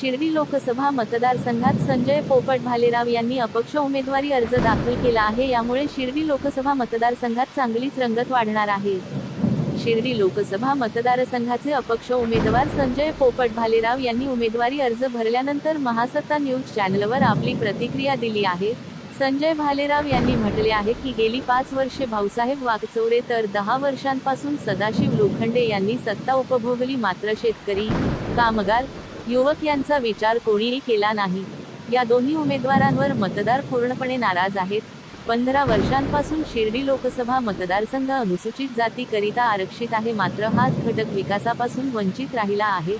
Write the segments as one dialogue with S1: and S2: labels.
S1: शिर्डी लोकसभा मतदारसंघात संजय पोपट भालेराव यांनी अपक्ष उमेदवारी अर्ज दाखल केला आहे. यामुळे शिर्डी लोकसभा मतदारसंघात चांगलीच रंगत वाढणार आहे. शिर्डी लोकसभा मतदारसंघाचे अपक्ष उमेदवार संजय पोपट भालेराव यांनी उमेदवारी अर्ज भरल्यानंतर महासत्ता न्यूज चॅनलवर आपली प्रतिक्रिया दिली आहे. संजय भालेराव यांनी म्हटले आहे की गेली पाच वर्षे भाऊसाहेब वाघचोरे तर दहा वर्षांपासून सदाशिव लोखंडे यांनी सत्ता उपभोगली मात्र शेतकरी कामगार युवक यांचा विचार कोणीही केला नाही. या दोन्ही उमेदवारांवर मतदार पूर्णपणे नाराज आहेत. पंधरा वर्षांपासून शिर्डी लोकसभा मतदारसंघ अनुसूचित जातीकरिता आरक्षित आहे. मात्र हाच घटक विकासापासून वंचित राहिला आहे.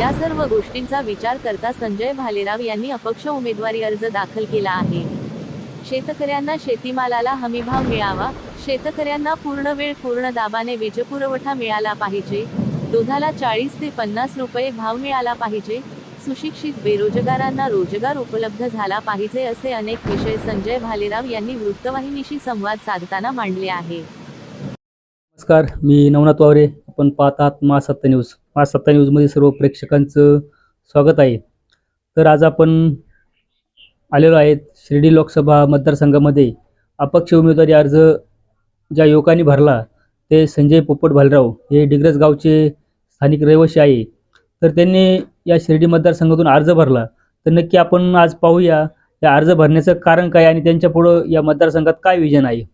S1: या सर्व गोष्टींचा विचार करता संजय भालेराव यांनी अपक्ष उमेदवारी अर्ज दाखल केला आहे. शेतकऱ्यांना शेतीमालाला हमीभाव मिळावा. शेतकऱ्यांना पूर्ण वेळ पूर्ण दाबाने वीजपुरवठा मिळाला पाहिजे. दुधाला चाळीस ते पन्नास रुपये भाव मिळाला पाहिजे. सुशिक्षित बेरोजगारांना रोजगार उपलब्ध झाला पाहिजे असे अनेक विषय संजय भालेराव यांनी वृत्तवाहिनीशी संवाद साधताना मांडले आहे.
S2: नमस्कार मी नवनाथ वावरे. आपण पाहत आहात महासत्ता न्यूज. महासत्ता न्यूजमध्ये सर्व प्रेक्षकांचं स्वागत आहे. तर आज आपण आलेलो आहेत शिर्डी लोकसभा मतदारसंघामध्ये. अपक्ष उमेदवारी अर्ज ज्या युवकांनी भरला ते संजय पोपट भालराव हे डिग्रज गावचे स्थानिक रहिवासी आहे. तर त्यांनी या शिर्डी मतदारसंघातून अर्ज भरला. तर नक्की आपण आज पाहूया या अर्ज भरण्याचं कारण काय आणि त्यांच्या पुढं या मतदारसंघात काय विजन आहे?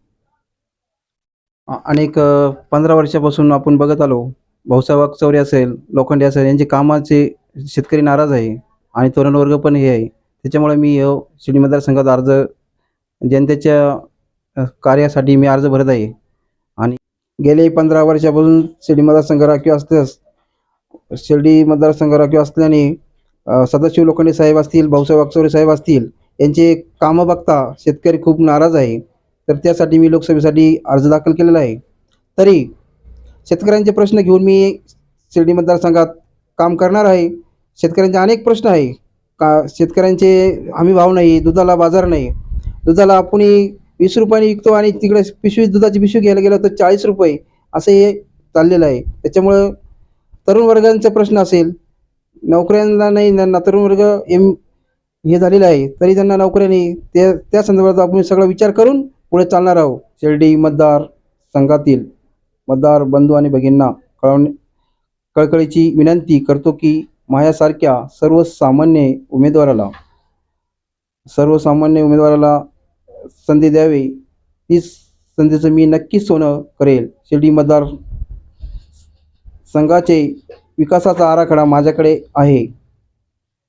S3: अनेक पंधरा वर्षापासून आपण बघत आलो. भाऊसाहेब चौरे असेल लोखंडे असेल यांचे कामाचे शेतकरी नाराज आहे आणि तरुण वर्ग पण हे आहे. त्याच्यामुळे मी शिर्डी मतदारसंघात अर्ज जनतेच्या कार्यासाठी मी अर्ज भरत आहे. गेले पंधरा वर्षापासून शिर्डी मतदारसंघ राखीव असल्यास शिर्डी मतदारसंघ राखीव असल्याने सदाशिव लोखंडे साहेब असतील भाऊसाहेब वागचौरे साहेब असतील यांचे कामं बघता शेतकरी खूप नाराज आहे. तर त्यासाठी मी लोकसभेसाठी अर्ज दाखल केलेला आहे. तरी शेतकऱ्यांचे प्रश्न घेऊन मी शिर्डी मतदारसंघात काम करणार आहे. शेतकऱ्यांचे अनेक प्रश्न आहे. का शेतकऱ्यांचे हमी भाव नाही दुधाला बाजार नाही. दुधाला आपणही वीस रुपयाने विकतो आणि तिकडे पिशवी दुधाची पिशवी घ्यायला गेलं तर चाळीस रुपये असं हे चाललेलं आहे. त्याच्यामुळं तरुण वर्गांचा प्रश्न असेल नोकऱ्यांना नाही त्यांना तरुण वर्ग एम हे झालेलं आहे तरी त्यांना नोकऱ्या नाही. त्या त्या संदर्भात आपण सगळा विचार करून पुढे चालणार आहोत. शिर्डी मतदार संघातील मतदार बंधू आणि भगिनींना कळवणे कळकळीची विनंती करतो की माझ्यासारख्या सर्वसामान्य उमेदवाराला सर्वसामान्य उमेदवाराला संधी द्यावी तीच संधीचं मी नक्कीच सोनं करेल. शिर्डी मतदार संघाचे विकासाचा आराखडा माझ्याकडे आहे.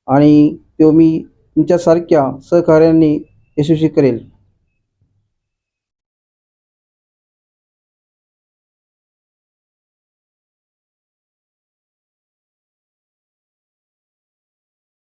S3: आणि तो मी तुमच्यासारख्या सहकार्यांनी यशस्वी करेल.